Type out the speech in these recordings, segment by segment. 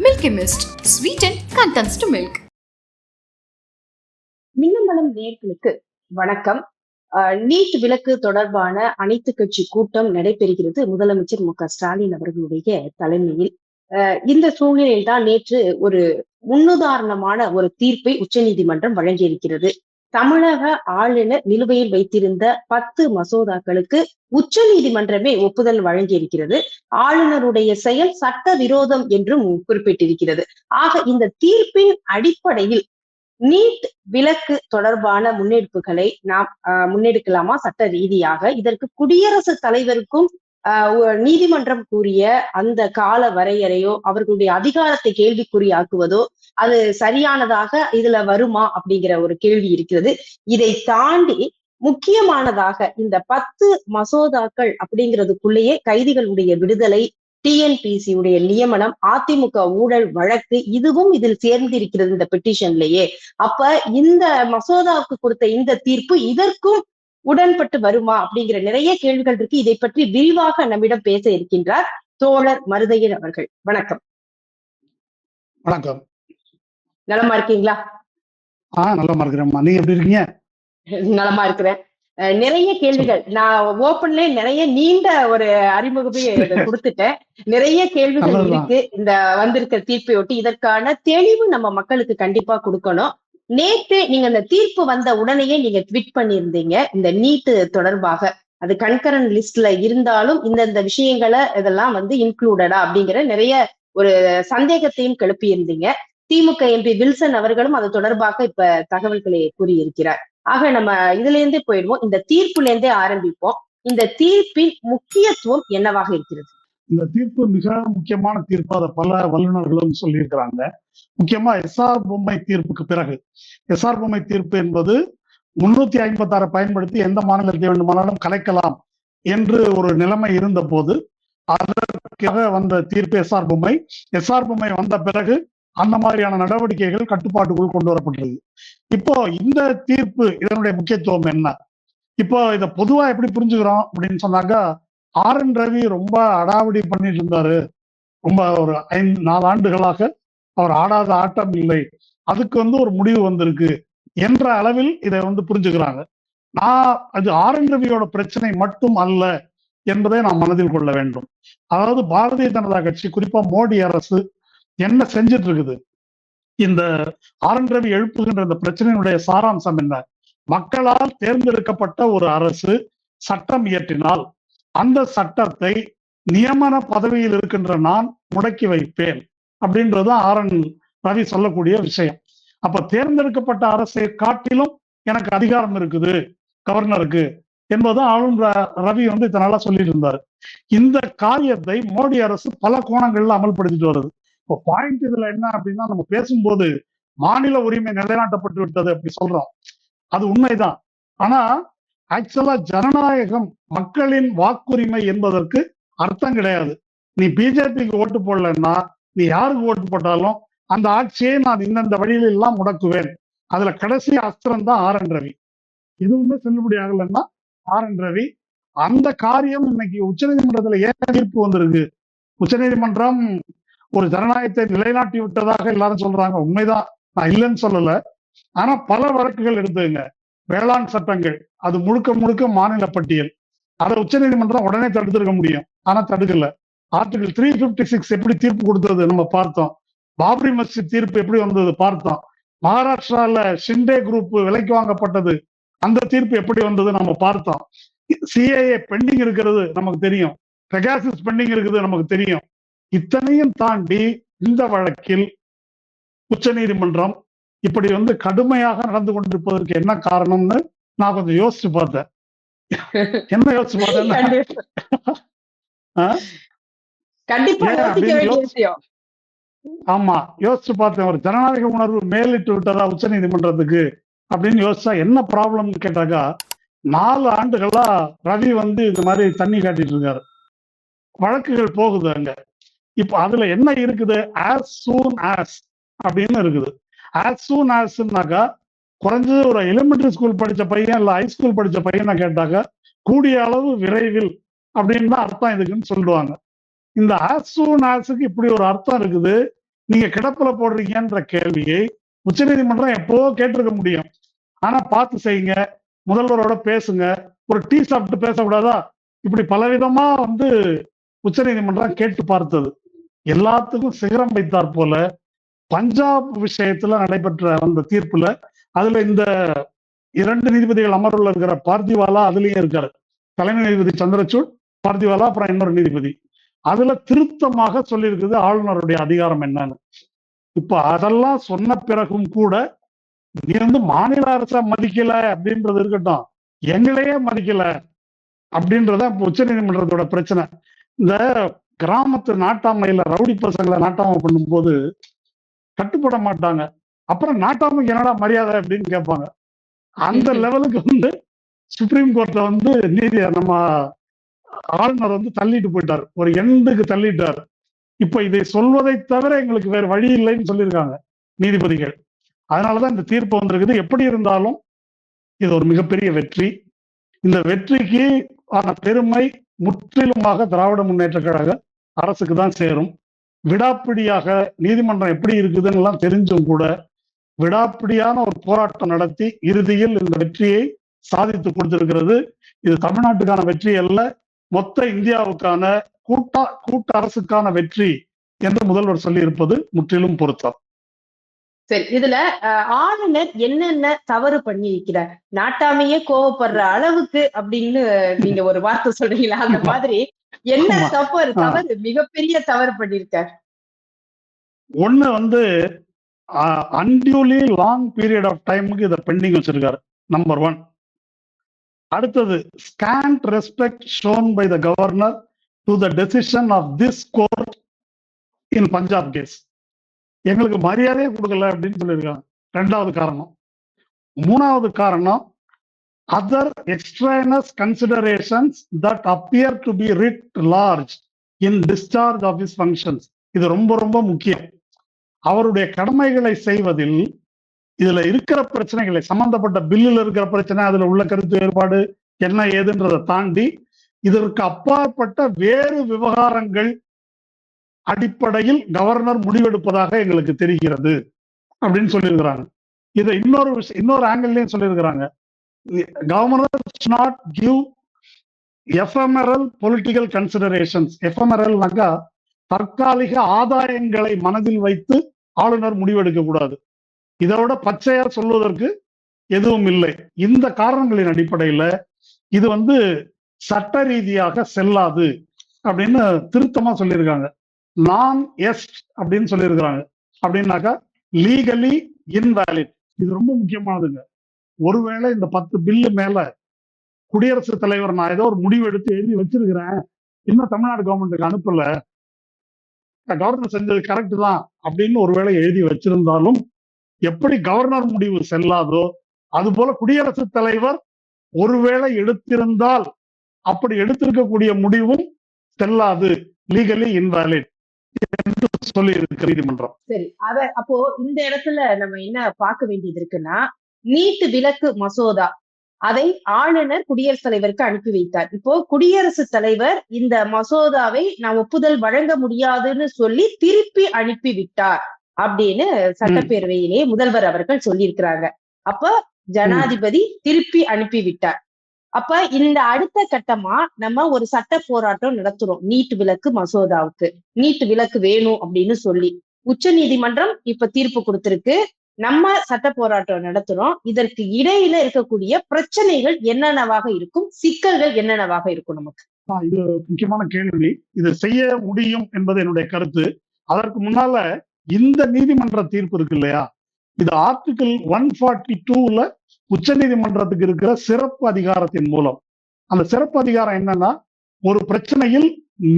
Milky sweet and contents to milk Minnambalam நேர்களுக்கு வணக்கம். NEET விலக்கு தொடர்பான அனைத்து கட்சி கூட்டம் நடைபெறுகிறது. முதலமைச்சர் மு க ஸ்டாலின் அவர்களுடைய தலைமையில். இந்த சூழ்நிலையில் தான் நேற்று ஒரு முன்னுதாரணமான ஒரு தீர்ப்பை உச்சநீதிமன்றம் வழங்கியிருக்கிறது. தமிழக ஆளுநர் நிலுவையில் வைத்திருந்த பத்து மசோதாக்களுக்கு உச்ச நீதிமன்றமே ஒப்புதல் வழங்கியிருக்கிறது. ஆளுநருடைய செயல் சட்ட விரோதம் என்றும் குறிப்பிட்டிருக்கிறது. ஆக இந்த தீர்ப்பின் அடிப்படையில் நீட் விலக்கு தொடர்பான முன்னெடுப்புகளை நாம் ஆஹ், முன்னெடுக்கலாமா? சட்ட ரீதியாக. இதற்கு குடியரசுத் தலைவருக்கும் நீதிமன்றம் கூறிய அந்த கால வரையறையோ அவர்களுடைய அதிகாரத்தை கேள்விக்குறியாக்குவதோ அது சரியானதாக இதுல வருமா அப்படிங்கிற ஒரு கேள்வி இருக்கிறது. இதை தாண்டி முக்கியமானதாக இந்த பத்து மசோதாக்கள் அப்படிங்கிறதுக்குள்ளேயே கைதிகளுடைய விடுதலை டிஎன்பிசி உடைய நியமனம் அதிமுக ஊழல் வழக்கு இதுவும் இதில் சேர்ந்திருக்கிறது இந்த பெட்டிஷன்லயே அப்ப இந்த மசோதாவுக்கு கொடுத்த இந்த தீர்ப்பு இதற்கும் உடன்பட்டு வருமா அப்படிங்கிற நிறைய கேள்விகள் இருக்கு. இதை பற்றி விரிவாக நம்மிடம் பேச இருக்கின்றார் தோழர் மருதையன் அவர்கள். வணக்கம். வணக்கம். நலமா இருக்கீங்களா? ஆ நல்லமா இருக்கிறேம்மா. நீங்க எப்படி இருக்கீங்க? நலமா இருக்கிறேன். நிறைய கேள்விகள். நான் ஓப்பன்ல நிறைய நீண்ட ஒரு அறிமுகமே கொடுத்துட்டேன். நிறைய கேள்விகள். இருக்கு. இந்த வந்திருக்கிற தீர்ப்பை ஒட்டி இதற்கான தெளிவு நம்ம மக்களுக்கு கண்டிப்பா கொடுக்கணும். நேத்து நீங்க அந்த தீர்ப்பு வந்த உடனேயே நீங்க ட்விட் பண்ணியிருந்தீங்க. இந்த நீட்டு தொடர்பாக. அது கண்கரன் லிஸ்ட்ல இருந்தாலும் இந்தந்த விஷயங்களை இதெல்லாம் வந்து இன்க்ளூடடா அப்படிங்கிற நிறைய ஒரு சந்தேகத்தையும் கிளப்பியிருந்தீங்க திமுக எம்பி வில்சன் அவர்களும் அது தொடர்பாக இப்ப தகவல்களை கூறியிருக்கிறார். ஆக நம்ம இதுல இருந்தே போயிடுவோம். இந்த தீர்ப்புல இருந்தே ஆரம்பிப்போம். இந்த தீர்ப்பின் முக்கியத்துவம் என்னவாக இருக்கிறது? இந்த தீர்ப்பு மிக முக்கியமான தீர்ப்பு. அதை பல வல்லுநர்களும் சொல்லியிருக்கிறாங்க. முக்கியமா எஸ்ஆர் பொம்மை தீர்ப்புக்கு பிறகு. எஸ்ஆர் பொம்மை தீர்ப்பு என்பது முன்னூத்தி ஐம்பத்தி ஆறை பயன்படுத்தி எந்த மாநிலத்தை வேண்டுமானாலும் கலைக்கலாம் என்று ஒரு நிலைமை இருந்த போது அதற்காக வந்த தீர்ப்பு எஸ்ஆர் பொம்மை. எஸ்ஆர் பொம்மை வந்த பிறகு அந்த மாதிரியான நடவடிக்கைகள் கட்டுப்பாட்டுக்குள் கொண்டு வரப்பட்டது. இப்போ இந்த தீர்ப்பு இதனுடைய முக்கியத்துவம் என்ன? இப்போ இத பொதுவா எப்படி புரிஞ்சுக்கிறோம் அப்படின்னு சொன்னாக்கா ஆர் என் ரவி ரொம்ப அடாவடி பண்ணிட்டு இருந்தாரு. ரொம்ப ஒரு ஐந்து நாலு ஆண்டுகளாக அவர் ஆடாத ஆட்டம் இல்லை. அதுக்கு வந்து ஒரு முடிவு வந்திருக்கு என்ற அளவில் இதை வந்து புரிஞ்சுக்கிறாங்க. நான் அது ஆர் என் ரவியோட பிரச்சனை மட்டும் அல்ல என்பதை நாம் மனதில் கொள்ள வேண்டும். அதாவது பாரதிய ஜனதா கட்சி குறிப்பா மோடி அரசு என்ன செஞ்சிட்டு இருக்குது? இந்த ஆர் என் ரவி எழுப்புகின்ற இந்த பிரச்சனையினுடைய சாராம்சம் என்ன? மக்களால் தேர்ந்தெடுக்கப்பட்ட ஒரு அரசு சட்டம் இயற்றினால் அந்த சட்டத்தை நியமன பதவியில் இருக்கின்ற நான் முடக்கி வைப்பேன் அப்படின்றது ஆர் என் ரவி சொல்லக்கூடிய விஷயம். அப்ப தேர்ந்தெடுக்கப்பட்ட அரசை காட்டிலும் எனக்கு அதிகாரம் இருக்குது கவர்னருக்கு என்பது ஆளுநர் ரவி வந்து இத்தனை சொல்லிட்டு இருந்தாரு. இந்த காரியத்தை மோடி அரசு பல கோணங்கள்ல அமல்படுத்திட்டு வருது. இப்போ பாயிண்ட் இதுல என்ன அப்படின்னா நம்ம பேசும்போது மாநில உரிமை நிலைநாட்டப்பட்டு விட்டது அப்படி சொல்றோம். அது உண்மைதான். ஆனா ஆக்சுவலா ஜனநாயகம் மக்களின் வாக்குரிமை என்பதற்கு அர்த்தம் கிடையாது. நீ பிஜேபிக்கு ஓட்டு போடலன்னா நீ யாருக்கு ஓட்டு போட்டாலும் அந்த ஆட்சியை நான் இந்தந்த வழியில எல்லாம் முடக்குவேன். அதுல கடைசி அஸ்திரம் தான் ஆர் என் ரவி. எதுவுமே செல்லுபடி ஆகலைன்னா ஆர் என் ரவி. அந்த காரியம் இன்னைக்கு உச்சநீதிமன்றத்துல ஏன் தீர்ப்பு வந்திருக்கு? உச்சநீதிமன்றம் ஒரு ஜனநாயகத்தை நிலைநாட்டி விட்டதாக எல்லாரும் சொல்றாங்க. உண்மைதான். நான் இல்லைன்னு சொல்லல. ஆனா பல வழக்குகள் எடுத்துங்க வேளாண் சட்டங்கள் அது முழுக்க முழுக்க மாநில பட்டியல். அதை உச்சநீதிமன்றம் உடனே தடுத்திருக்க முடியும். ஆனா தடுக்கல. ஆர்டிகல் த்ரீ பிப்டி சிக்ஸ் எப்படி தீர்ப்பு கொடுத்தது நம்ம பார்த்தோம். பாபரி மஸ்ஜித் தீர்ப்பு எப்படி வந்தது பார்த்தோம். மகாராஷ்டிரால ஷிண்டே குரூப் விலைக்கு வாங்கப்பட்டது. அந்த தீர்ப்பு எப்படி வந்தது நம்ம பார்த்தோம். சிஏஏ பெண்டிங் இருக்கிறது நமக்கு தெரியும். பெகாசிஸ் பெண்டிங் இருக்குது நமக்கு தெரியும். இத்தனையும் தாண்டி இந்த வழக்கில் உச்ச நீதிமன்றம் இப்படி வந்து கடுமையாக நடந்து கொண்டிருப்பதற்கு என்ன காரணம்னு நான் கொஞ்சம் யோசிச்சு பார்த்தேன். என்ன யோசிச்சு விஷயம். ஆமா யோசிச்சு பார்த்தேன் ஒரு ஜனநாயக உணர்வு மேலிட்டு விட்டதா உச்சநீதிமன்றத்துக்கு அப்படின்னு யோசிச்சா என்ன ப்ராப்ளம்னு கேட்டாக்கா நாலு ஆண்டுகளா ரவி வந்து இந்த மாதிரி தண்ணி காட்டிட்டு இருக்காரு. வழக்குகள் போகுது அங்க. இப்ப அதுல என்ன இருக்குது? As soon as அப்படின்னு இருக்குது. ஆஸ் சூன் ஆஸ்னாக்கா குறைஞ்சது ஒரு எலிமெண்டரி ஸ்கூல் படிச்ச பையன் இல்ல ஹை ஸ்கூல் படிச்ச பையனை கேட்டாக்கா கூடிய அளவு விரைவில் அப்படின்னு தான் அர்த்தம் இதுக்குன்னு சொல்லுவாங்க. இந்த ஆஸ் சூன் ஆஸுக்கு இப்படி ஒரு அர்த்தம் இருக்குது. நீங்க கிடப்புல போடுறீங்கன்ற கேள்வியை உச்சநீதிமன்றம் எப்போ கேட்டிருக்க முடியும்? ஆனா பார்த்து செய்யுங்க. முதல்வரோட பேசுங்க. ஒரு டீ சாப்பிட்டு பேசக்கூடாதா? இப்படி பலவிதமா வந்து உச்சநீதிமன்றம் கேட்டு பார்த்தது. எல்லாத்துக்கும் சிகரம் வைத்தார் போல பஞ்சாப் விஷயத்துல நடைபெற்ற அந்த தீர்ப்புல அதுல இந்த இரண்டு நீதிபதிகள் அமர்வுல இருக்கிற பார்த்திவாலா அதுலயும் இருக்காரு. தலைமை நீதிபதி சந்திரசூட் பார்த்திவாலா அப்புறம் இன்னொரு நீதிபதி. அதுல திருத்தமாக சொல்லியிருக்குது ஆளுநருடைய அதிகாரம் என்னன்னு. இப்ப அதெல்லாம் சொன்ன பிறகும் கூட நீ வந்து மாநில அரசை மதிக்கல அப்படின்றது இருக்கட்டும். எங்களையே மதிக்கல அப்படின்றத உச்ச நீதிமன்றத்தோட பிரச்சனை. இந்த கிராமத்து நாட்டாமையில ரவுடி பசங்களை நாட்டாமை பண்ணும்போது கட்டுப்பட மாட்டாங்க. அப்புறம் நாட்டாமைக்கு என்னடா மரியாதை அப்படின்னு கேட்பாங்க. அந்த லெவலுக்கு வந்து சுப்ரீம் கோர்ட்ல வந்து நீதி நம்ம ஆளுநர் வந்து தள்ளிட்டு போயிட்டார். ஒரு எண்டுக்கு தள்ளிட்டார். இப்ப இதை சொல்வதை தவிர எங்களுக்கு வேற வழி இல்லைன்னு சொல்லியிருக்காங்க நீதிபதிகள். அதனாலதான் இந்த தீர்ப்பு வந்திருக்குது. எப்படி இருந்தாலும் இது ஒரு மிகப்பெரிய வெற்றி. இந்த வெற்றிக்கு ஆன பெருமை முற்றிலுமாக திராவிட முன்னேற்ற கழக அரசுக்கு தான் சேரும். விடாப்பிடியாக நீதிமன்றம் எப்படி இருக்குதுன்னு எல்லாம் தெரிஞ்சும் கூட விடாப்பிடியான ஒரு போராட்டம் நடத்தி இறுதியில் இந்த வெற்றியை சாதித்து கொடுத்திருக்கிறது. இது தமிழ்நாட்டுக்கான வெற்றி அல்ல மொத்த இந்தியாவுக்கான கூட்டா கூட்ட அரசுக்கான வெற்றி என்று முதல்வர் சொல்லி இருப்பது முற்றிலும் பொருத்தம். சரி இதுல ஆளுநர் என்னென்ன தவறு பண்ணி இருக்கிறார் நாட்டாமையே கோவப்படுற அளவுக்கு அப்படின்னு நீங்க ஒரு வார்த்தை சொல்றீங்களா? அந்த மாதிரி என்ன. தவறு. தவறு. மிகப்பெரிய தவறு பண்ணிருக்கார் ஒண்ணு வந்து அன்டியூலி லாங் பீரியட் ஆஃப் டைமுக்கு இதை பெண்டிங் வச்சிருக்காரு. நம்பர் ஒன் அடுத்தது scant respect shown by the governor to the decision of this court in Punjab case எங்களுக்கு மரியாதையே கொடுக்கல அப்படின்னு சொல்லியிருக்காங்க. ரெண்டாவது காரணம். மூணாவது காரணம் other extraneous considerations that appear to be writ large in discharge of is functions இது ரொம்ப ரொம்ப முக்கியம். அவருடைய கடமைகளை செய்வதில் இதுல இருக்கிற பிரச்சனைகளை சம்பந்தப்பட்ட பில்லில் இருக்கிற பிரச்சனை அதுல உள்ள கருத்து வேறுபாடு என்ன ஏதுன்றதை தாண்டி இதற்கு அப்பாற்பட்ட வேறு விவகாரங்கள் அடிப்படையில் கவர்னர் முடிவெடுப்பதாக எங்களுக்கு தெரிகிறது அப்படின்னு சொல்லியிருக்கிறாங்க. இதை இன்னொரு விஷயம் இன்னொரு ஆங்கிள்லயும் சொல்லியிருக்கிறாங்க. Governor not give ephemeral political considerations எஃப்எம்எரல்னாக்கா தற்காலிக ஆதாயங்களை மனதில் வைத்து ஆளுநர் முடிவெடுக்க கூடாது. இதோட பச்சையா சொல்வதற்கு எதுவும் இல்லை. இந்த காரணங்களின் அடிப்படையில இது வந்து சட்ட ரீதியாக செல்லாது அப்படின்னு திருத்தமா சொல்லியிருக்காங்க. நான் எஸ்ட் அப்படின்னு சொல்லியிருக்கிறாங்க. அப்படின்னாக்கா லீகலி இன்வேலிட் இது ரொம்ப முக்கியமானதுங்க. ஒருவேளை இந்த பத்து பில்லு மேல குடியரசுத் தலைவர் நான் ஏதோ ஒரு முடிவு எடுத்து எழுதி வச்சிருக்கிறேன். இன்னும் தமிழ்நாடு கவர்மெண்ட்டுக்கு அனுப்பல. கவர்னர் செஞ்சது கரெக்ட் தான் அப்படின்னு ஒருவேளை எழுதி வச்சிருந்தாலும் எப்படி கவர்னர் முடிவு செல்லாதோ அது போல குடியரசுத் தலைவர் ஒருவேளை எடுத்திருந்தால் அப்படி எடுத்திருக்கக்கூடிய முடிவும் செல்லாது. லீகலி இன்வாலிட் சொல்லி இருக்கு நீதிமன்றம். சரி அத அப்போ இந்த இடத்துல நம்ம என்ன பார்க்க வேண்டியது இருக்குன்னா நீட்டு விலக்கு மசோதா. அதை ஆளுநர் குடியரசுத் தலைவருக்கு அனுப்பி வைத்தார். இப்போ குடியரசுத் தலைவர் இந்த மசோதாவை நான் ஒப்புதல் வழங்க முடியாதுன்னு சொல்லி திருப்பி அனுப்பி விட்டார் அப்படின்னு சட்டப்பேரவையிலே முதல்வர் அவர்கள் சொல்லியிருக்கிறாங்க. அப்ப ஜனாதிபதி திருப்பி அனுப்பி விட்டார். அப்ப இந்த அடுத்த கட்டமா நம்ம ஒரு சட்ட போராட்டம் நடத்துறோம். நீட்டு விலக்கு மசோதாவுக்கு. நீட்டு விலக்கு வேணும் அப்படின்னு சொல்லி. உச்ச நீதிமன்றம் இப்ப தீர்ப்பு கொடுத்திருக்கு. நம்ம சட்ட போராட்டம் நடத்துறோம். இதற்கு இடையில இருக்கக்கூடிய பிரச்சனைகள் என்னென்னவாக இருக்கும்? சிக்கல்கள் என்னென்னவாக இருக்கும் நமக்கு? இது முக்கியமான கேள்வி. இது செய்ய முடியும் என்பது என்னுடைய கருத்து. அதற்கு முன்னால இந்த நீதிமன்ற தீர்ப்பு இருக்கு இல்லையா? இது ஆர்டிகிள் ஒன் ஃபார்ட்டி டூல உச்ச நீதிமன்றத்துக்கு இருக்கிற சிறப்பு அதிகாரத்தின் மூலம். அந்த சிறப்பு அதிகாரம் என்னன்னா ஒரு பிரச்சனையில்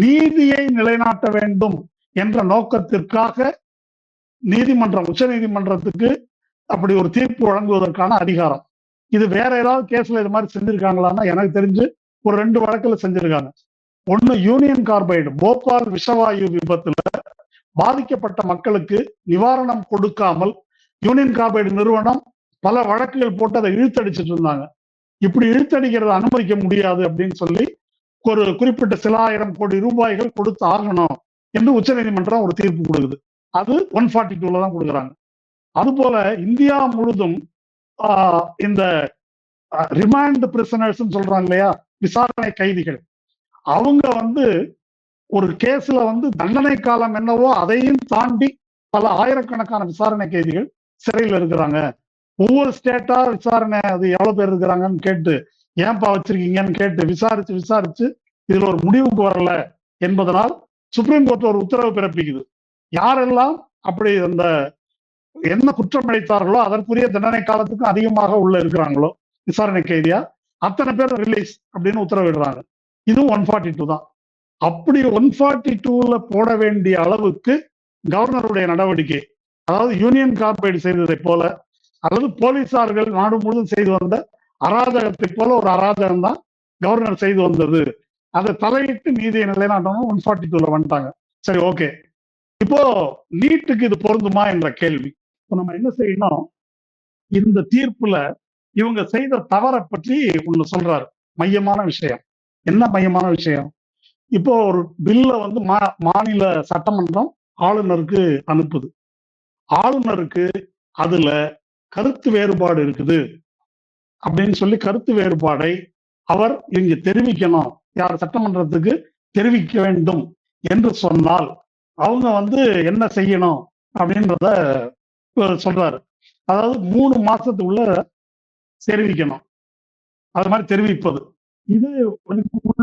நீதியை நிலைநாட்ட வேண்டும் என்ற நோக்கத்திற்காக நீதிமன்றம் உச்ச நீதிமன்றத்துக்கு அப்படி ஒரு தீர்ப்பு வழங்குவதற்கான அதிகாரம். இது வேற ஏதாவது கேஸ்ல இது மாதிரி செஞ்சிருக்காங்களான்னா எனக்கு தெரிஞ்சு ஒரு ரெண்டு வழக்குல செஞ்சிருக்காங்க. ஒண்ணு யூனியன் கார்பைடு போபால் விஷவாயு விபத்துல பாதிக்கப்பட்ட மக்களுக்கு நிவாரணம் கொடுக்காமல் யூனியன் கார்பைடு நிறுவனம் பல வழக்குகள் போட்டு அதை இழுத்தடிச்சிட்டு இருந்தாங்க. இப்படி இழுத்தடிக்கிறத அனுமதிக்க முடியாது அப்படின்னு சொல்லி ஒரு குறிப்பிட்ட சில ஆயிரம் கோடி ரூபாய்கள் கொடுத்து ஆகணும் என்று உச்சநீதிமன்றம் ஒரு தீர்ப்பு கொடுக்குது. அது ஒன் ஃபார்ட்டி டூல தான் கொடுக்குறாங்க. அதுபோல இந்தியா முழுதும் ஆஹ், இந்த ரிமாண்ட் பிரிசனர்ஸ் சொல்றாங்க இல்லையா? விசாரணை கைதிகள். அவங்க வந்து ஒரு கேஸ்ல வந்து தண்டனை காலம் என்னவோ அதையும் தாண்டி பல ஆயிரக்கணக்கான விசாரணை கைதிகள் சிறையில் இருக்கிறாங்க. ஒவ்வொரு ஸ்டேட்டா விசாரணை அது எவ்வளவு பேர் இருக்கிறாங்கன்னு கேட்டு ஏன்பா வச்சிருக்கீங்கன்னு கேட்டு விசாரிச்சு விசாரிச்சு இதுல ஒரு முடிவுக்கு வரல என்பதனால் சுப்ரீம் கோர்ட் ஒரு உத்தரவு பிறப்பிக்குது. யாரெல்லாம் அப்படி அந்த என்ன குற்றம் இழைத்தார்களோ அதற்குரிய தண்டனை காலத்துக்கும் அதிகமாக உள்ள இருக்கிறாங்களோ விசாரணை கைதியா அத்தனை பேர் ரிலீஸ் அப்படின்னு உத்தரவிடுறாங்க. இதுவும் ஒன் ஃபார்ட்டி டூ தான். அப்படி ஒன் ஃபார்ட்டி டூல போட வேண்டிய அளவுக்கு கவர்னருடைய நடவடிக்கை அதாவது யூனியன் கார்பைடு செய்ததை போல அல்லது போலீசார்கள் நாடு முழுவதும் செய்து வந்த அராஜகத்தை போல ஒரு அராஜகம் தான் கவர்னர் செய்து வந்தது. அதை தலையிட்டு நீதியை நிலைநாட்டணும் ஒன் ஃபார்ட்டி டூல வந்துட்டாங்க. சரி ஓகே இப்போ நீட்டுக்கு இது பொருந்துமா என்ற கேள்வி. இப்போ நம்ம என்ன செய்யணும் இந்த தீர்ப்புல இவங்க செய்த தவறை பற்றி ஒண்ணு சொல்றாரு. மையமான விஷயம். என்ன மையமான விஷயம்? இப்போ ஒரு பில்ல வந்து மா- மாநில சட்டமன்றம் ஆளுநருக்கு அனுப்புது. ஆளுநருக்கு அதுல கருத்து வேறுபாடு இருக்குது. அப்படின்னு சொல்லி கருத்து வேறுபாடை அவர் இங்க தெரிவிக்கணும். யார் சட்டமன்றத்துக்கு தெரிவிக்க வேண்டும் என்று சொன்னால் அவங்க வந்து என்ன செய்யணும் அப்படின்றத இவர் சொல்றாரு. அதாவது மூணு மாசத்துக்குள்ள தெரிவிக்கணும். அது மாதிரி தெரிவிப்பது. இது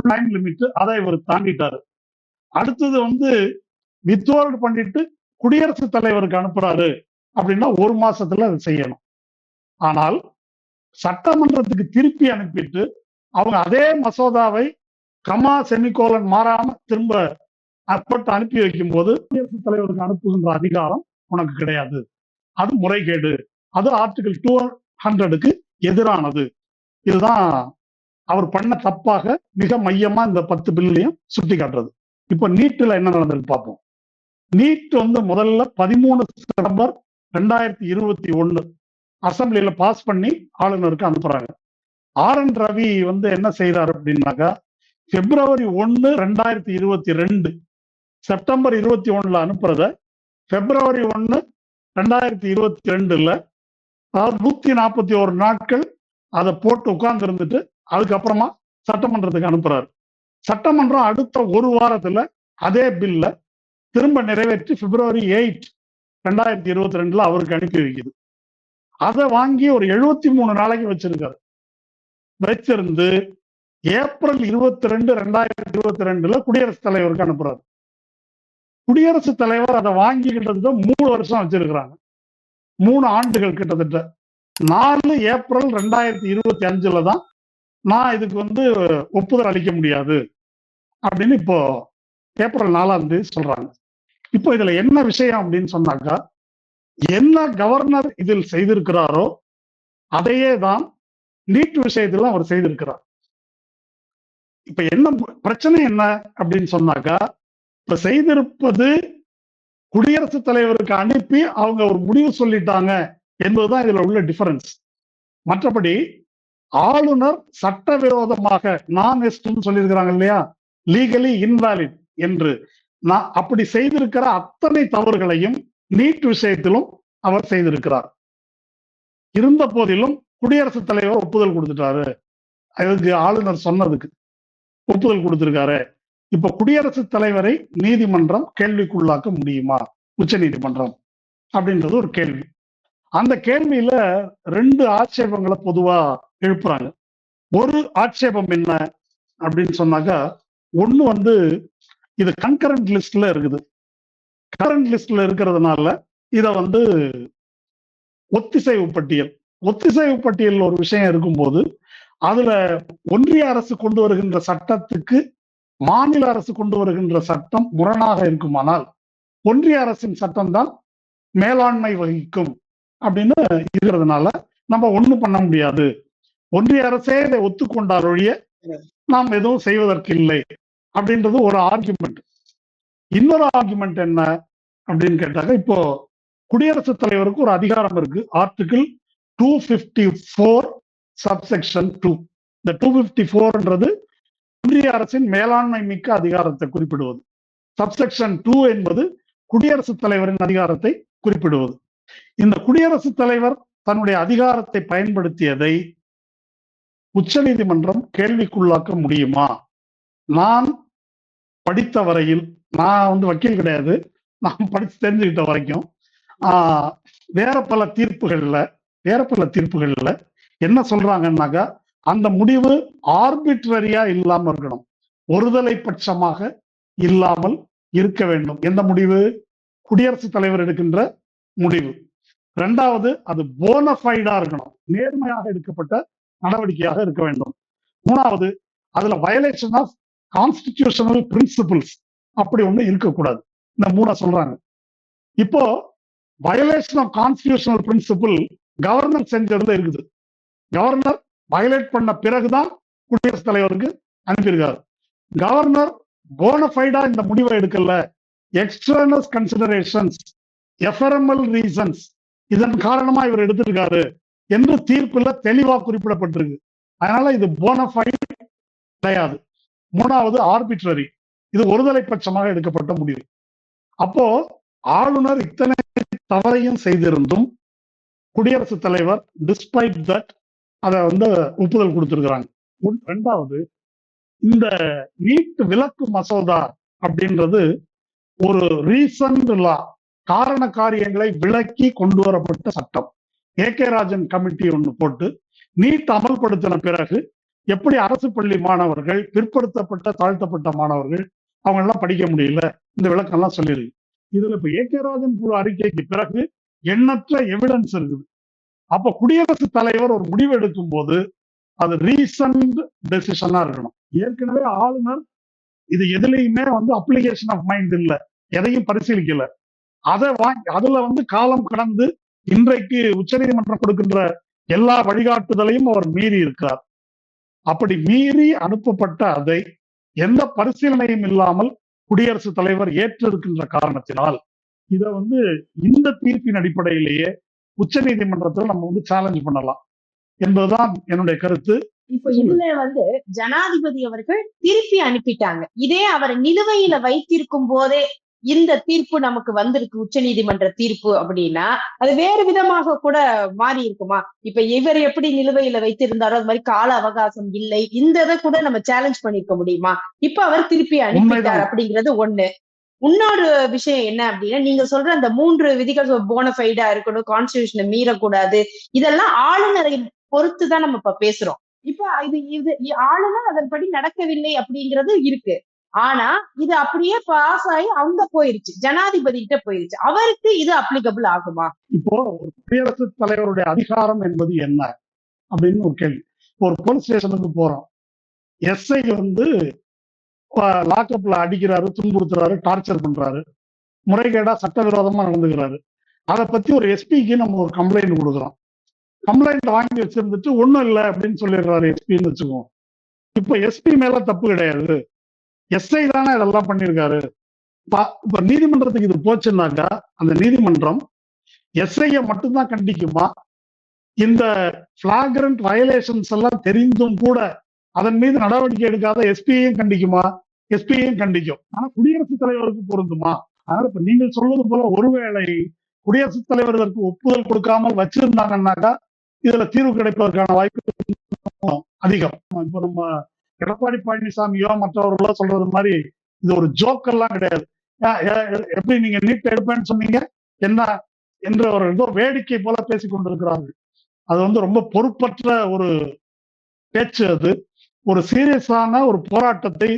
டைம் லிமிட் அதை இவர் தாண்டிட்டாரு. அடுத்தது வந்து வித்ஹோல்ட் பண்ணிட்டு குடியரசுத் தலைவருக்கு அனுப்புறாரு அப்படின்னா ஒரு மாசத்துல அதை செய்யணும். ஆனால் சட்டமன்றத்துக்கு திருப்பி அனுப்பிட்டு அவங்க அதே மசோதாவை கமா செமிகோலன் மாறாம திரும்ப அப்பட்டு அனுப்பி வைக்கும் போது குடியரசுத் தலைவருக்கு அனுப்புகின்ற அதிகாரம் உனக்கு கிடையாது. அது முறைகேடு. அது ஆர்டிகல் டூ ஹண்ட்ரடுக்கு எதிரானது. இதுதான் அவர் பண்ண தப்பாக மிக மையமா இந்த பத்து பில்லையும் சுட்டி காட்டுறது இப்போ நீட்ல என்ன நடந்திருக்கு பார்ப்போம். நீட் வந்து முதல்ல பதிமூணு செப்டம்பர் ரெண்டாயிரத்தி இருபத்தி ஒண்ணு அசம்பிளியில பாஸ் பண்ணி ஆளுநருக்கு அனுப்புறாங்க. ஆர் என் ரவி வந்து என்ன செய்தார் அப்படின்னாக்கா பிப்ரவரி ஒன்னு ரெண்டாயிரத்தி இருபத்தி ரெண்டு செப்டம்பர் இருபத்தி ஒண்ணுல அனுப்புறத பிப்ரவரி ஒன்னு ரெண்டாயிரத்தி இருபத்தி ரெண்டுல அதாவது நாற்பத்தி ஒரு நாட்கள் அதை போட்டு உட்கார்ந்து இருந்துட்டு அதுக்கப்புறமா சட்டமன்றத்துக்கு அனுப்புறாரு. சட்டமன்றம் அடுத்த ஒரு வாரத்துல அதே பில்ல திரும்ப நிறைவேற்றி பிப்ரவரி எயிட் ரெண்டாயிரத்தி இருபத்தி ரெண்டுல அவருக்கு அனுப்பி வைக்குது. அதை வாங்கி ஒரு எழுபத்தி மூணு நாளைக்கு வச்சிருக்காரு. வச்சிருந்து ஏப்ரல் இருபத்தி ரெண்டு ரெண்டாயிரத்தி இருபத்தி ரெண்டுல குடியரசுத் தலைவருக்கு அனுப்புறாரு. குடியரசுத் தலைவர் அதை வாங்கி கிட்டத்தட்ட மூணு வருஷம் வச்சிருக்கிறாங்க. மூணு ஆண்டுகள் கிட்டத்தட்ட. நாலு ஏப்ரல் ரெண்டாயிரத்தி இருபத்தி அஞ்சுல தான் நான் இதுக்கு வந்து ஒப்புதல் அளிக்க முடியாது அப்படின்னு இப்போ ஏப்ரல் நாலாம் தேதி சொல்றாங்க. இப்போ இதுல என்ன விஷயம் அப்படின்னு சொன்னாக்கா என்ன கவர்னர் இதில் செய்திருக்கிறாரோ அதையே தான் நீட் விஷயத்துல அவர் செய்திருக்கிறார். இப்ப என்ன பிரச்சனை என்ன அப்படின்னு சொன்னாக்கா இப்ப செய்திருப்பது குடியரசுத் தலைவருக்கு அனுப்பி அவங்க ஒரு முடிவு சொல்லிட்டாங்க என்பதுதான் இதுல உள்ள டிஃபரன்ஸ் மற்றபடி ஆளுநர் சட்டவிரோதமாக நான் எஸ்ட்னு சொல்லியிருக்கிறாங்க இல்லையா? லீகலி இன்வாலிட் என்று. நான் அப்படி செய்திருக்கிற அத்தனை தவறுகளையும் நீட் விஷயத்திலும் அவர் செய்திருக்கிறார். இருந்த போதிலும் குடியரசுத் தலைவர் ஒப்புதல் கொடுத்துட்டாரு. அதுக்கு ஆளுநர் சொன்னதுக்கு ஒப்புதல் கொடுத்திருக்காரு. இப்ப குடியரசுத் தலைவரை நீதிமன்றம் கேள்விக்குள்ளாக்க முடியுமா? உச்ச நீதிமன்றம் அப்படின்றது ஒரு கேள்வி. அந்த கேள்வியில ரெண்டு ஆட்சேபங்களை பொதுவா எழுப்புறாங்க. ஒரு ஆட்சேபம் என்ன அப்படின்னு சொன்னாக்கா ஒண்ணு வந்து இது கன்கரண்ட் லிஸ்ட்ல இருக்குது. கரண்ட் லிஸ்ட்ல இருக்கிறதுனால இத வந்து ஒத்திசைவு பட்டியல். ஒத்திசைவு பட்டியல் ஒரு விஷயம் இருக்கும்போது அதுல ஒன்றிய அரசு கொண்டு வருகின்ற சட்டத்துக்கு மாநில அரசு கொண்டு வருகின்ற சட்டம் முரணாக இருக்குமானால் ஒன்றிய அரசின் சட்டம் தான் மேலாண்மை வகிக்கும் அப்படின்னு இருக்கிறதுனால நம்ம ஒண்ணும் பண்ண முடியாது. ஒன்றிய அரசே இதை ஒத்துக்கொண்டார் ஒழிய நாம் எதுவும் செய்வதற்கு இல்லை அப்படின்றது ஒரு ஆர்குமெண்ட் இன்னொரு ஆர்குமெண்ட் என்ன அப்படின்னு கேட்டாக்க இப்போ குடியரசுத் தலைவருக்கு ஒரு அதிகாரம் இருக்கு. Article two fifty four subsection two இந்த டூ பிப்டி ஃபோர்ன்றது ஒன்றிய அரசின் மேலாண்மை மிக்க அதிகாரத்தை குறிப்பிடுவது. சப்செக்ஷன் டூ என்பது குடியரசுத் தலைவரின் அதிகாரத்தை குறிப்பிடுவது. இந்த குடியரசுத் தலைவர் தன்னுடைய அதிகாரத்தை பயன்படுத்தியதை உச்சநீதிமன்றம் கேள்விக்குள்ளாக்க முடியுமா? நான் படித்த வரையில் நான் வந்து வக்கீல் கிடையாது. நான் படித்து தெரிஞ்சுக்கிட்ட வரைக்கும் ஆஹ், வேற பல தீர்ப்புகள்ல வேற பல தீர்ப்புகள்ல என்ன சொல்றாங்கன்னாக்கா அந்த முடிவு ஆர்பிட்ரரியா இல்லாம இருக்கணும். ஒருதலை பட்சமாக இல்லாமல் இருக்க வேண்டும். எந்த முடிவு? குடியரசுத் தலைவர் எடுக்கின்ற முடிவு. ரெண்டாவது அது போனஃபைடா இருக்கணும். நேர்மையாக எடுக்கப்பட்ட நடவடிக்கையாக இருக்க வேண்டும். மூணாவது அதுல வயலேஷன் ஆஃப் கான்ஸ்டிடியூஷனல் பிரின்சிபிள்ஸ் அப்படி ஒண்ணு இருக்கக்கூடாது. இந்த மூணா சொல்றாங்க. இப்போ violation of constitutional principle governor செஞ்சதுல இருக்குது. கவர்னர் வயலேட் பண்ண பிறகுதான் குடியரசுத் தலைவருக்கு அனுப்பியிருக்காரு. கவர்னர் போனஃபைடா இந்த முடிவை எடுக்கல. எக்ஸ்டர்னல் கன்சிடரேஷன்ஸ் எஃபரமல் ரீசன்ஸ் இதன் காரணமா இவர் எடுத்திருக்காரு என்று தீர்ப்புல தெளிவா குறிப்பிடப்பட்டிருக்கு. அதனால இது போனஃபைட் கிடையாது. மூணாவது ஆர்பிட்ரரி இது ஒருதலை பட்சமாக எடுக்கப்பட்ட முடிவு. அப்போ ஆளுநர் இத்தனை தவறையும் செய்திருந்தும் குடியரசுத் தலைவர் டிஸ்பைட் தட் அதை வந்து ஒப்புதல் கொடுத்திருக்கிறாங்க. ரெண்டாவது இந்த நீட் விலக்கு மசோதா அப்படின்றது ஒரு ரீசன்ட் லா காரண காரியங்களை விளக்கி கொண்டு வரப்பட்ட சட்டம். ஏ கே ராஜன் கமிட்டி ஒன்று போட்டு நீட் அமல்படுத்தின பிறகு எப்படி அரசு பள்ளி மாணவர்கள் பிற்படுத்தப்பட்ட தாழ்த்தப்பட்ட மாணவர்கள் அவங்க எல்லாம் படிக்க முடியல இந்த விளக்கம்லாம் சொல்லியிருக்கு இதுல இப்ப ஏ கே ராஜன் குழு அறிக்கைக்கு பிறகு எண்ணற்ற எவிடன்ஸ் இருக்குது. அப்ப குடியரசுத் தலைவர் ஒரு முடிவு எடுக்கும் போது அது ரீசன்ட் டெசிஷனா இருக்கணும். ஏற்கனவே ஆளுநர் இது எதுலையுமே வந்து அப்ளிகேஷன் ஆஃப் மைண்ட் இல்ல எதையும் பரிசீலிக்கல. அதை வாங்கி அதுல வந்து காலம் கடந்து இன்றைக்கு உச்சநீதிமன்றம் கொடுக்கின்ற எல்லா வழிகாட்டுதலையும் அவர் மீறி இருக்கிறார் அப்படி மீறி அனுப்பப்பட்ட அதை எந்த பரிசீலனையும் இல்லாமல் குடியரசுத் தலைவர் ஏற்றிருக்கின்ற காரணத்தினால் இதை வந்து இந்த தீர்ப்பின் அடிப்படையிலேயே உச்சநீதிமன்றத்தில் நம்ம வந்து சேலஞ்ச் பண்ணலாம் என்பதுதான் என்னுடைய கருத்து. இப்ப இதுல வந்து ஜனாதிபதி அவர்கள் திருப்பி அனுப்பிட்டாங்க. இதே அவர் நிலுவையில வைத்திருக்கும் போதே இந்த தீர்ப்பு நமக்கு வந்திருக்கு உச்சநீதிமன்ற தீர்ப்பு அப்படின்னா அது வேறு விதமாக கூட மாறி இருக்குமா? இப்ப இவர் எப்படி நிலுவையில வைத்திருந்தாரோ அது மாதிரி கால அவகாசம் இல்லை இந்த இதை கூட நம்ம சேலஞ்ச் பண்ணிருக்க முடியுமா? இப்ப அவர் திருப்பி அனுப்பிட்டார். அப்படிங்கிறது ஒண்ணு. இன்னொரு விஷயம் என்ன அப்படின்னா நீங்க சொல்ற அந்த மூன்று விதிகள் போனஃபைடா இருக்கணும் கான்ஸ்டியூஷனை மீறக்கூடாது. இதெல்லாம் ஆளுநரை பொறுத்து தான் நம்ம இப்ப பேசுறோம். இப்ப இது இது ஆளுநர் அதன்படி நடக்கவில்லை அப்படிங்கிறது இருக்கு. ஆனா இது அப்படியே பாஸ் ஆகி அவங்க போயிருச்சு. ஜனாதிபதி கிட்ட போயிருச்சு. அவருக்கு இது அப்ளிகபிள் ஆகுமா? இப்போ ஒரு குடியரசுத் தலைவருடைய அதிகாரம் என்பது என்ன? அப்படின்னு ஒரு கேள்வி. ஒரு போலீஸ் ஸ்டேஷனுக்கு போறோம். எஸ்ஐ வந்து லாக்அப்ல அடிக்கிறாரு துன்புறுத்துறாரு டார்ச்சர் பண்றாரு. முறைகேடா சட்டவிரோதமா நடந்துக்கிறாரு. அதை பத்தி ஒரு எஸ்பிக்கு நம்ம ஒரு கம்ப்ளைண்ட் கொடுக்குறோம். கம்ப்ளைண்ட் வாங்கி வச்சிருந்துட்டு ஒண்ணும் இல்லை அப்படின்னு சொல்லிடுறாரு எஸ்பின்னு வச்சுக்குவோம் இப்போ எஸ்பி மேல தப்பு கிடையாது. எஸ்ஐ தானே இதெல்லாம் பண்ணியிருக்காரு. இப்போ இப்ப நீதிமன்றத்துக்கு இது போச்சுன்னாக்கா அந்த நீதிமன்றம் எஸ்ஐயை மட்டும்தான் கண்டிக்குமா? இந்த பிளாகரண்ட் வயலேஷன்ஸ் எல்லாம் தெரிந்தும் கூட அதன் மீது நடவடிக்கை எடுக்காத எஸ்பியையும் கண்டிக்குமா? எஸ்பியையும் கண்டிக்கும். ஆனா குடியரசுத் தலைவருக்கு பொருந்துமா? அதனால இப்ப நீங்கள் சொல்வது போல ஒருவேளை குடியரசுத் தலைவர் இதற்கு ஒப்புதல் கொடுக்காமல் வச்சிருந்தாங்கன்னாக்கா இதுல தீர்வு கிடைப்பதற்கான வாய்ப்பு அதிகம். இப்ப நம்ம எடப்பாடி பழனிசாமியோ மற்றவர்களோ சொல்றது மாதிரி இது ஒரு ஜோக்கெல்லாம் கிடையாது. எப்படி நீங்க நீட் எடுப்பேன்னு சொன்னீங்க? என்ன என்ற ஒரு ஏதோ வேடிக்கை போல பேசிக் கொண்டிருக்கிறார்கள் அது வந்து ரொம்ப பொறுப்பற்ற ஒரு பேச்சு அது. ஒரு சீரியஸான ஒரு போராட்டத்தை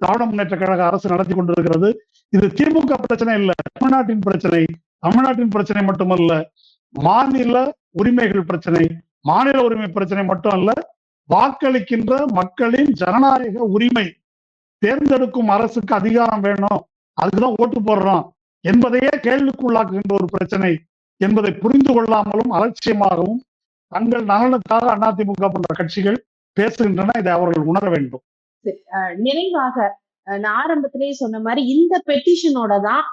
திராவிட முன்னேற்ற கழக அரசு நடத்தி கொண்டிருக்கிறது. இது திமுக பிரச்சனை இல்ல தமிழ்நாட்டின் பிரச்சனை தமிழ்நாட்டின் பிரச்சனை மட்டுமல்ல மாநில உரிமைகள் பிரச்சனை மாநில உரிமை பிரச்சனை மட்டும் அல்ல வாக்களிக்கின்ற மக்களின் ஜனநாயக உரிமை தேர்ந்தெடுக்கும் அரசுக்கு அதிகாரம் வேணும் அதுக்குதான் ஓட்டு போடுறோம் என்பதையே கேள்விக்குள்ளாக்குகின்ற ஒரு பிரச்சனை என்பதை புரிந்து கொள்ளாமலும் அலட்சியமாகவும் தங்கள் நலனுக்காக அதிமுக போன்ற கட்சிகள் பேசுகின்றன இதை அவர்கள் உணர வேண்டும். நிறைவாக நான் ஆரம்பத்திலேயே சொன்ன மாதிரி இந்த பெட்டிஷனோட தான்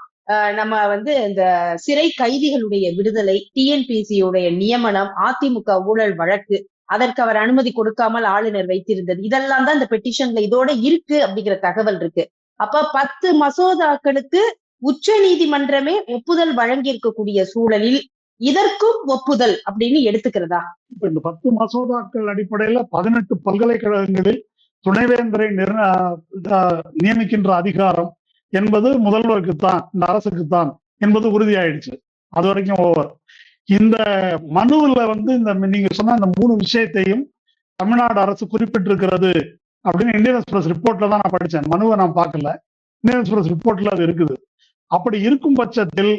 நம்ம வந்து இந்த சிறை கைதிகளுடைய விடுதலை டிஎன்பிசியுடைய நியமனம் அதிமுக ஊழல் வழக்கு அதற்கு அவர் அனுமதி கொடுக்காமல் ஆளுநர் வைத்திருந்தது இதெல்லாம் தான் இந்த பெட்டிஷன்ல இதோட இருக்கு அப்படிங்கிற தகவல் இருக்கு. அப்ப பத்து மசோதாக்களுக்கு உச்ச நீதிமன்றமே ஒப்புதல் வழங்கி இருக்கக்கூடிய சூழலில் இதற்கும் ஒப்புதல் அப்படின்னு எடுத்துக்கிறதா? இந்த பத்து மசோதாக்கள் அடிப்படையில பதினெட்டு பல்கலைக்கழகங்களில் துணைவேந்தரை நியமிக்கின்ற அதிகாரம் என்பது முதல்வருக்கு தான் இந்த அரசுக்கு தான் என்பது உறுதியாயிடுச்சு. அது வரைக்கும் ஓவர். இந்த மனுவுல வந்து இந்த நீங்க சொன்ன இந்த மூணு விஷயத்தையும் தமிழ்நாடு அரசு குறிப்பிட்டிருக்கிறது அப்படின்னு இந்தியன் எக்ஸ்பிரஸ் ரிப்போர்ட்ல தான் நான் படிச்சேன். மனுவை நான் பார்க்கல. இந்தியன் எக்ஸ்பிரஸ் ரிப்போர்ட்ல அது இருக்குது. அப்படி இருக்கும் பட்சத்தில்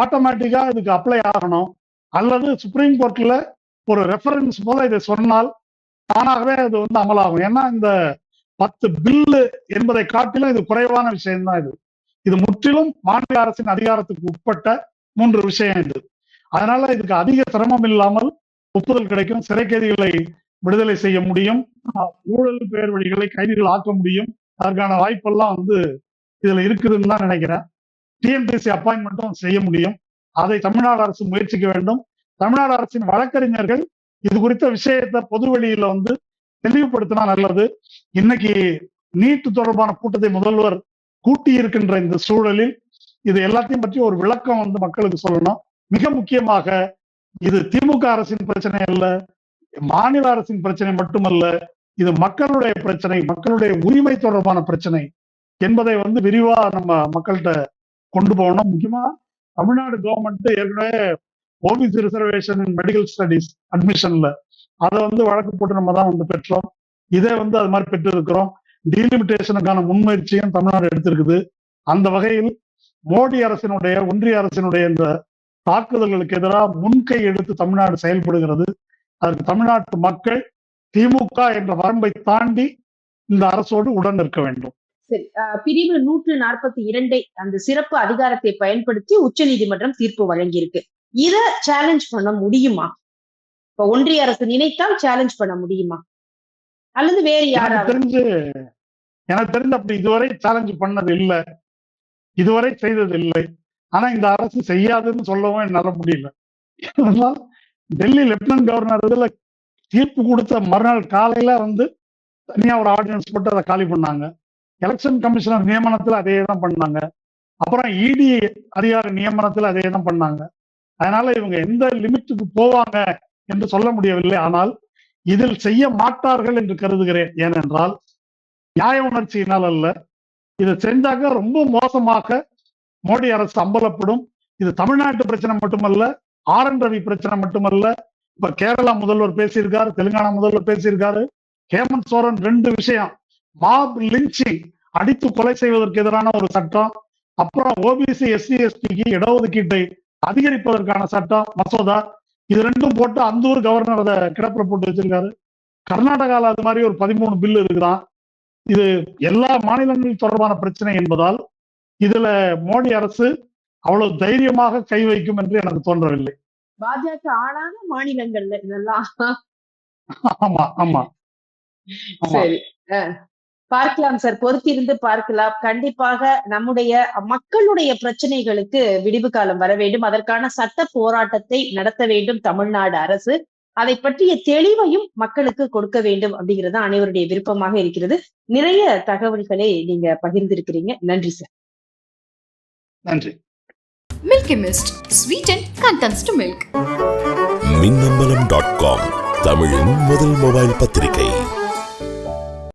ஆட்டோமேட்டிக்கா இதுக்கு அப்ளை ஆகணும். அல்லது சுப்ரீம் கோர்ட்ல ஒரு ரெஃபரன்ஸ் போல இதை சொன்னால் தானாகவே அது வந்து அமலாகும். ஏன்னா இந்த பத்து பில்லு என்பதை காட்டிலும் இது குறைவான விஷயம்தான் இது. இது முற்றிலும் மாநில அரசின் அதிகாரத்துக்கு உட்பட்ட மூன்று விஷயம் இது. அதனால இதுக்கு அதிக சிரமம் இல்லாமல் ஒப்புதல் கிடைக்கும். சிறை கைதிகளை விடுதலை செய்ய முடியும். ஊழல் பேர் வழிகளை கைதிகள் ஆக்க முடியும். அதற்கான வாய்ப்பெல்லாம் வந்து இதுல இருக்குதுன்னு தான் நினைக்கிறேன். டிஎன்பிசி அப்பாயின்மெண்ட்டும் செய்ய முடியும். அதை தமிழ்நாடு அரசு முயற்சிக்க வேண்டும். தமிழ்நாடு அரசின் வழக்கறிஞர்கள் இது குறித்த விஷயத்தை பொது வெளியில வந்து தெளிவுபடுத்தினா நல்லது. இன்னைக்கு நீட் தொடர்பான கூட்டத்தை முதல்வர் கூட்டி இருக்கின்ற இந்த சூழலில் இது எல்லாத்தையும் பற்றி ஒரு விளக்கம் வந்து மக்களுக்கு சொல்லணும். மிக முக்கியமாக இது திமுக அரசின் பிரச்சனை அல்ல மாநில அரசின் பிரச்சனை மட்டுமல்ல இது மக்களுடைய பிரச்சனை மக்களுடைய உரிமை தொடர்பான பிரச்சனை என்பதை வந்து விரிவா நம்ம மக்கள்கிட்ட கொண்டு போகணும். முக்கியமா தமிழ்நாடு கவர்மெண்ட் ஏற்கனவே ஓபிசி ரிசர்வேஷன் மெடிக்கல் ஸ்டடிஸ் அட்மிஷன்ல அதை வந்து வழக்கு போட்டு நம்ம தான் வந்து பெற்றோம். இதே வந்து அது மாதிரி பெற்று இருக்கிறோம் டீலிமிட்டேஷனுக்கான முன்முயற்சியும் தமிழ்நாடு எடுத்திருக்குது. அந்த வகையில் மோடி அரசினுடைய ஒன்றிய அரசினுடைய இந்த தாக்குதல்களுக்கு எதிராக முன்கை எடுத்து தமிழ்நாடு செயல்படுகிறது. அதற்கு தமிழ்நாட்டு மக்கள் திமுக என்ற வரம்பை தாண்டி இந்த அரசோடு உடன் நிற்க வேண்டும். சரி பிரிவு நூற்று நாற்பத்தி இரண்டை அந்த சிறப்பு அதிகாரத்தை பயன்படுத்தி உச்ச நீதிமன்றம் தீர்ப்பு வழங்கியிருக்கு. இத சேலஞ்ச் பண்ண முடியுமா? இப்ப ஒன்றிய அரசு நினைத்தால் சேலஞ்ச் பண்ண முடியுமா? அல்லது வேறு யாராவது? தெரிஞ்சு எனக்கு தெரிஞ்சு அப்படி இதுவரை சேலஞ்ச் பண்ணது இல்லை. இதுவரை செய்தது இல்லை. ஆனா இந்த அரசு செய்யாதுன்னு சொல்லவும் என்னால முடியல. அதனால் டெல்லி லெப்டினன்ட் கவர்னர் இதுல தீர்ப்பு கொடுத்த மறுநாள் காலையில வந்து தனியா ஒரு ஆர்டினன்ஸ் போட்டு அதை காலி பண்ணாங்க. எலெக்ஷன் கமிஷனர் நியமனத்தில் அதே தான் பண்ணாங்க. அப்புறம் இடி அதிகார நியமனத்துல அதே தான் பண்ணாங்க. அதனால இவங்க எந்த லிமிட்டுக்கு போவாங்க என்று சொல்ல முடியவில்லை. ஆனால் இதில் செய்ய மாட்டார்கள் என்று கருதுகிறேன். ஏனென்றால் நியாய உணர்ச்சியினால் அல்ல. இதை செஞ்சாக்க ரொம்ப மோசமாக மோடி அரசு அம்பலப்படும். இது தமிழ்நாட்டு பிரச்சனை மட்டுமல்ல ஆர் என் ரவி பிரச்சனை மட்டுமல்ல. இப்ப கேரளா முதல்வர் பேசியிருக்காரு தெலுங்கானா முதல்வர் பேசியிருக்காரு. ஹேமந்த் சோரன் ரெண்டு விஷயம். மாப் லிஞ்சிங் அடித்து கொலை செய்வதற்கு எதிரான ஒரு சட்டம் அப்புறம் ஓபிசி எஸ்சி எஸ்டிக்கு இடஒதுக்கீட்டை அதிகரிப்பதற்கான சட்டம் மசோதா. இது ரெண்டும் போட்டு அந்த ஊர் கவர்னர் அதை கிடப்புற போட்டு வச்சிருக்காரு. கர்நாடகால அது மாதிரி ஒரு பதிமூணு பில் இருக்குதான். இது எல்லா மாநிலங்கள் தொடர்பான பிரச்சனை என்பதால் இதுல மோடி அரசு அவ்வளவு தைரியமாக கை வைக்கும் என்று எனக்கு தோன்றவில்லை. பாஜக ஆளான மாநிலங்கள்ல இதெல்லாம். ஆமா ஆமா. சரி பார்க்கலாம் சார். பொறுத்திருந்து பார்க்கலாம். கண்டிப்பாக நம்முடைய மக்களுடைய பிரச்சனைகளுக்கு விடிவு காலம் வர வேண்டும். அதற்கான சட்ட போராட்டத்தை நடத்த வேண்டும் தமிழ்நாடு அரசு. அதை பற்றிய தெளிவையும் மக்களுக்கு கொடுக்க வேண்டும் அப்படிங்கிறது அனைவருடைய விருப்பமாக இருக்கிறது. நிறைய தகவல்களை நீங்க பகிர்ந்திருக்கிறீங்க. நன்றி சார். நன்றி. Milky Mist, sweeten contents to milk. Minnambalam dot com தமிழின் முதல் மொபைல் பத்திரிகை.